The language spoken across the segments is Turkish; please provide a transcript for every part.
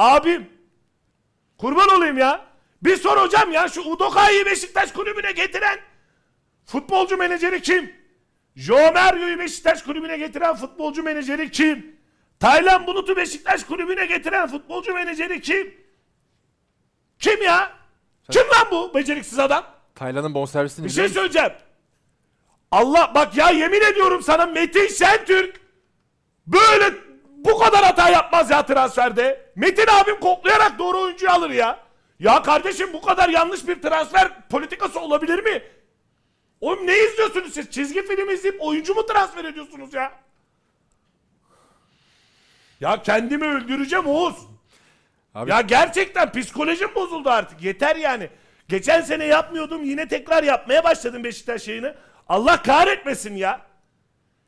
Abim. Kurban olayım ya. Bir sor hocam ya şu Udoka'yı Beşiktaş kulübüne getiren futbolcu menajeri kim? Joe Mario'yu Beşiktaş kulübüne getiren futbolcu menajeri kim? Taylan Bulut'u Beşiktaş kulübüne getiren futbolcu menajeri kim? Kim ya? Kim lan bu beceriksiz adam? Taylan'ın bonservisini Bir şey söyleyeceğim. Allah bak ya yemin ediyorum sana Metin Şentürk böyle bu kadar hata yapmaz ya transferde. Metin abim koklayarak doğru oyuncuyu alır ya. Ya kardeşim bu kadar yanlış bir transfer politikası olabilir mi? Oğlum ne izliyorsunuz siz? Çizgi film izleyip oyuncu mu transfer ediyorsunuz ya? Ya kendimi öldüreceğim Oğuz. Abi Ya gerçekten psikolojim bozuldu artık. Yeter yani. Geçen sene yapmıyordum yine tekrar yapmaya başladım Beşiktaş şeyini. Allah kahretmesin ya.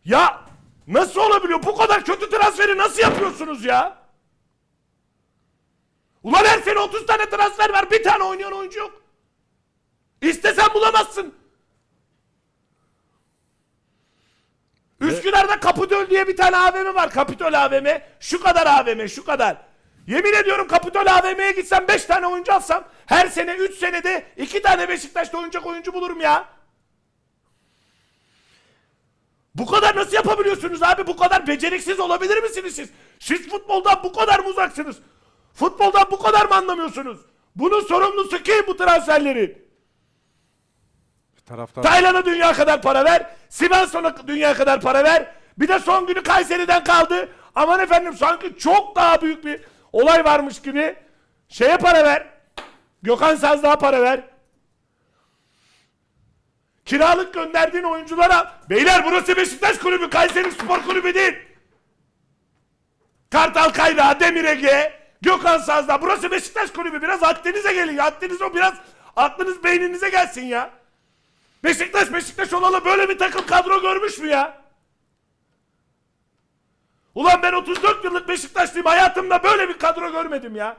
Ya nasıl olabiliyor? Bu kadar kötü transferi nasıl yapıyorsunuz ya? Ulan her sene 30 tane transfer var. Bir tane oynayan oyuncu yok. İstesen bulamazsın. Üsküdar'da Kapitol diye bir tane AVM var. Kapitol AVM. Şu kadar AVM, şu kadar. Yemin ediyorum Kapitol AVM'ye gitsem 5 tane oyuncu alsam her sene 3 senede 2 tane Beşiktaş'ta oynayacak oyuncu bulurum ya. Bu kadar nasıl yapabiliyorsunuz abi? Bu kadar beceriksiz olabilir misiniz siz? Siz futboldan bu kadar mı uzaksınız? Futboldan bu kadar mı anlamıyorsunuz? Bunun sorumlusu kim bu transferlerin? taraftar Taylan'a dünya kadar para ver. Sivas'a dünya kadar para ver. Bir de son günü Kayseri'den kaldı. Aman efendim sanki çok daha büyük bir olay varmış gibi. Şeye para ver. Gökhan Sazdağ'a para ver. Kiralık gönderdiğin oyunculara beyler burası Beşiktaş kulübü Kayseri Spor Kulübü değil. Kartal Kayrağı, Demir Ege, Gökhan Sazdağ. Burası Beşiktaş kulübü. Biraz haddinize gelin. Haddiniz o biraz aklınız beyninize gelsin ya. Beşiktaş Beşiktaş olalı böyle bir takım kadro görmüş mü ya? Ulan ben 34 yıllık Beşiktaşlıyım hayatımda böyle bir kadro görmedim ya.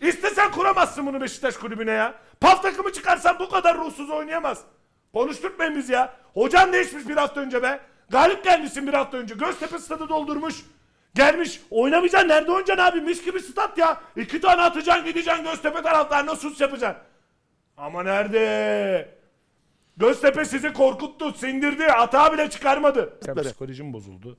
İstesen kuramazsın bunu Beşiktaş kulübüne ya. Paf takımı çıkarsan bu kadar ruhsuz oynayamaz. Konuşturtmayın biz ya. Hocan değişmiş bir hafta önce be. Galip gelmişsin bir hafta önce. Göztepe stadı doldurmuş. Gelmiş. Oynamayacaksın. Nerede oynayacaksın abi? Mis gibi stat ya. İki tane atacaksın gideceksin Göztepe taraftarına sus yapacaksın. Ama nerede? Göztepe sizi korkuttu, sindirdi, hata bile çıkarmadı. Psikolojim bozuldu.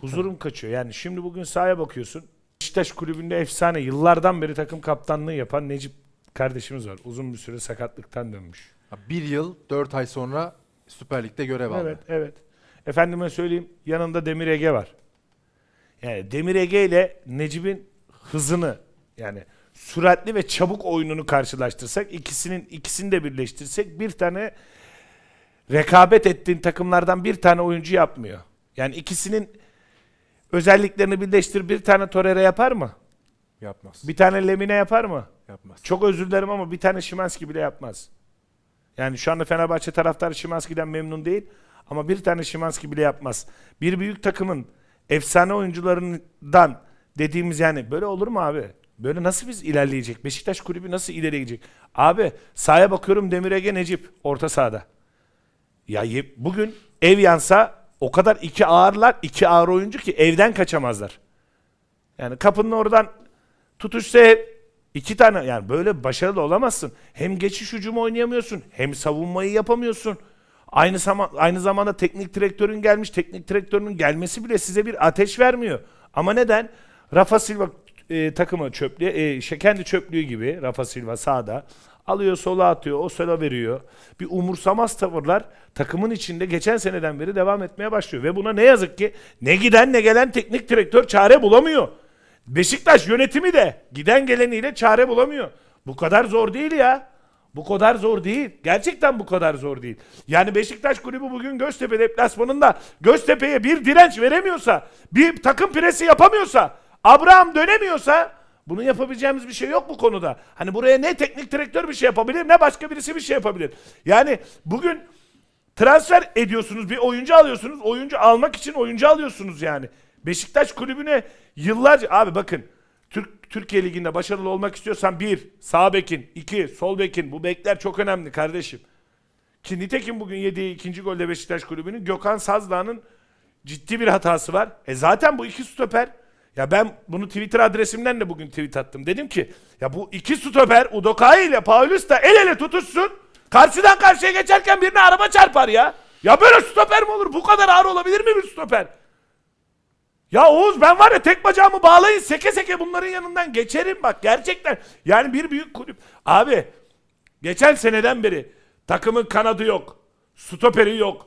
Huzurum kaçıyor. Yani şimdi bugün sahaya bakıyorsun. Beşiktaş kulübünde efsane, yıllardan beri takım kaptanlığı yapan Necip kardeşimiz var. Uzun bir süre sakatlıktan dönmüş. Bir yıl 4 ay sonra Süper Lig'de görev aldı. Evet, evet. Efendime söyleyeyim, yanında Demir Ege var. Yani Demir Ege ile Necip'in hızını yani süratli ve çabuk oyununu karşılaştırsak, ikisinin ikisini de birleştirsek bir tane rekabet ettiğin takımlardan bir tane oyuncu yapmıyor. Yani ikisinin özelliklerini birleştir bir tane Torreira yapar mı? Yapmaz. Bir tane Lemine yapar mı? Yapmaz. Çok özür dilerim ama bir tane Şimanski bile yapmaz. Yani şu anda Fenerbahçe taraftarı Şimanski'den memnun değil ama bir tane Şimanski bile yapmaz. Bir büyük takımın efsane oyuncularından dediğimiz yani böyle olur mu abi? Böyle nasıl biz ilerleyecek? Beşiktaş kulübü nasıl ileriye gidecek? Abi sahaya bakıyorum Demir Ege Necip orta sahada. Ya bugün ev yansa o kadar iki ağırlar, iki ağır oyuncu ki evden kaçamazlar. Yani kapının oradan tutuşsa iki tane yani böyle başarılı olamazsın. Hem geçiş hücumu oynayamıyorsun, hem savunmayı yapamıyorsun. Aynı zaman aynı zamanda teknik direktörün gelmiş. Teknik direktörünün gelmesi bile size bir ateş vermiyor. Ama neden? Rafa Silva e, takımı çöplüğe, e, şey, kendi çöplüğü gibi Rafa Silva sağda alıyor sola atıyor, o sola veriyor. Bir umursamaz tavırlar takımın içinde geçen seneden beri devam etmeye başlıyor. Ve buna ne yazık ki ne giden ne gelen teknik direktör çare bulamıyor. Beşiktaş yönetimi de giden geleniyle çare bulamıyor. Bu kadar zor değil ya. Bu kadar zor değil. Gerçekten bu kadar zor değil. Yani Beşiktaş kulübü bugün Göztepe deplasmanında Göztepe'ye bir direnç veremiyorsa, bir takım presi yapamıyorsa, Abraham dönemiyorsa bunu yapabileceğimiz bir şey yok bu konuda. Hani buraya ne teknik direktör bir şey yapabilir ne başka birisi bir şey yapabilir. Yani bugün transfer ediyorsunuz bir oyuncu alıyorsunuz. Oyuncu almak için oyuncu alıyorsunuz yani. Beşiktaş kulübüne yıllarca abi bakın Türk Türkiye liginde başarılı olmak istiyorsan bir sağ bekin, iki sol bekin bu bekler çok önemli kardeşim. Ki nitekim bugün yediği ikinci golde Beşiktaş kulübünün Gökhan Sazdağ'ın ciddi bir hatası var. E zaten bu iki stoper Ya ben bunu Twitter adresimden de bugün tweet attım. Dedim ki ya bu iki stoper Udokai ile Paulista el ele tutuşsun. Karşıdan karşıya geçerken birine araba çarpar ya. Ya böyle stoper mi olur? Bu kadar ağır olabilir mi bir stoper? Ya Oğuz ben var ya tek bacağımı bağlayın seke seke bunların yanından geçerim bak gerçekten. Yani bir büyük kulüp. Abi geçen seneden beri takımın kanadı yok. Stoperi yok.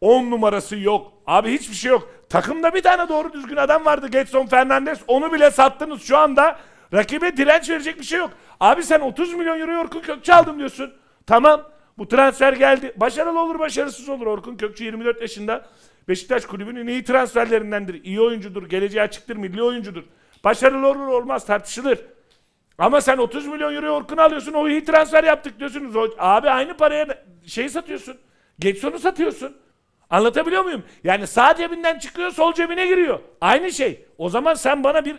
10 numarası yok. Abi hiçbir şey yok. Takımda bir tane doğru düzgün adam vardı Getson Fernandes. Onu bile sattınız şu anda. Rakibe direnç verecek bir şey yok. Abi sen 30 milyon euro Orkun Kökçü aldım diyorsun. Tamam. Bu transfer geldi. Başarılı olur başarısız olur. Orkun Kökçü 24 yaşında. Beşiktaş kulübünün iyi transferlerindendir. İyi oyuncudur. Geleceği açıktır. Milli oyuncudur. Başarılı olur olmaz tartışılır. Ama sen 30 milyon euro Orkun'u alıyorsun. O iyi transfer yaptık diyorsunuz. O- abi aynı paraya şeyi satıyorsun. Getson'u satıyorsun. Anlatabiliyor muyum? Yani sağ cebinden çıkıyor sol cebine giriyor. Aynı şey. O zaman sen bana bir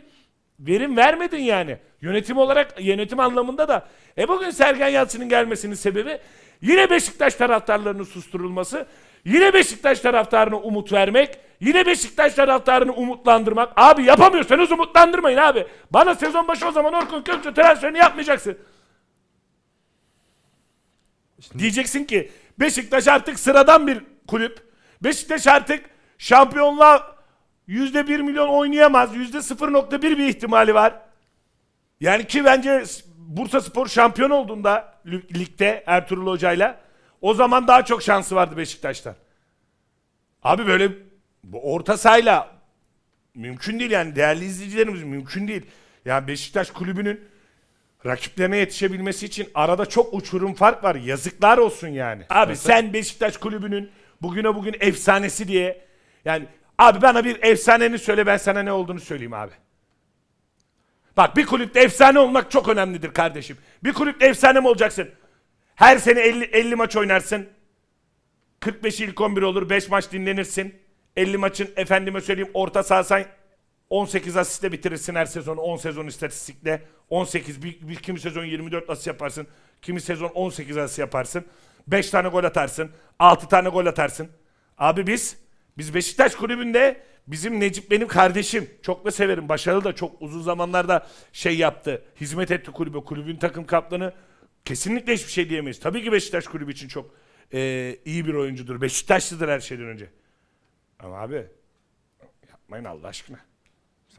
verim vermedin yani. Yönetim olarak yönetim anlamında da. E bugün Sergen Yalçın'ın gelmesinin sebebi yine Beşiktaş taraftarlarının susturulması. Yine Beşiktaş taraftarına umut vermek. Yine Beşiktaş taraftarını umutlandırmak. Abi yapamıyorsanız umutlandırmayın abi. Bana sezon başı o zaman Orkun Kökçü transferini yapmayacaksın. Diyeceksin ki Beşiktaş artık sıradan bir kulüp. Beşiktaş artık şampiyonluğa yüzde bir milyon oynayamaz. Yüzde 0.1 bir ihtimali var. Yani ki bence Bursa Spor şampiyon olduğunda lig- ligde Ertuğrul Hoca'yla o zaman daha çok şansı vardı Beşiktaş'tan. Abi böyle bu orta sahayla mümkün değil yani değerli izleyicilerimiz mümkün değil. Yani Beşiktaş kulübünün rakiplerine yetişebilmesi için arada çok uçurum fark var. Yazıklar olsun yani. Abi sen Beşiktaş kulübünün bugüne bugün efsanesi diye yani abi bana bir efsaneni söyle ben sana ne olduğunu söyleyeyim abi. Bak bir kulüpte efsane olmak çok önemlidir kardeşim. Bir kulüpte efsane mi olacaksın? Her sene 50, 50 maç oynarsın. 45 ilk 11 olur. 5 maç dinlenirsin. 50 maçın efendime söyleyeyim orta sahasan 18 asiste bitirirsin her sezon. 10 sezon istatistikle. 18 bir, bir kimi sezon 24 asist yaparsın. Kimi sezon 18 asist yaparsın. 5 tane gol atarsın. 6 tane gol atarsın. Abi biz biz Beşiktaş kulübünde bizim Necip benim kardeşim. Çok da severim. Başarılı da çok uzun zamanlarda şey yaptı. Hizmet etti kulübe. Kulübün takım kaptanı. Kesinlikle hiçbir şey diyemeyiz. Tabii ki Beşiktaş kulübü için çok eee, iyi bir oyuncudur. Beşiktaşlıdır her şeyden önce. Ama abi yapmayın Allah aşkına.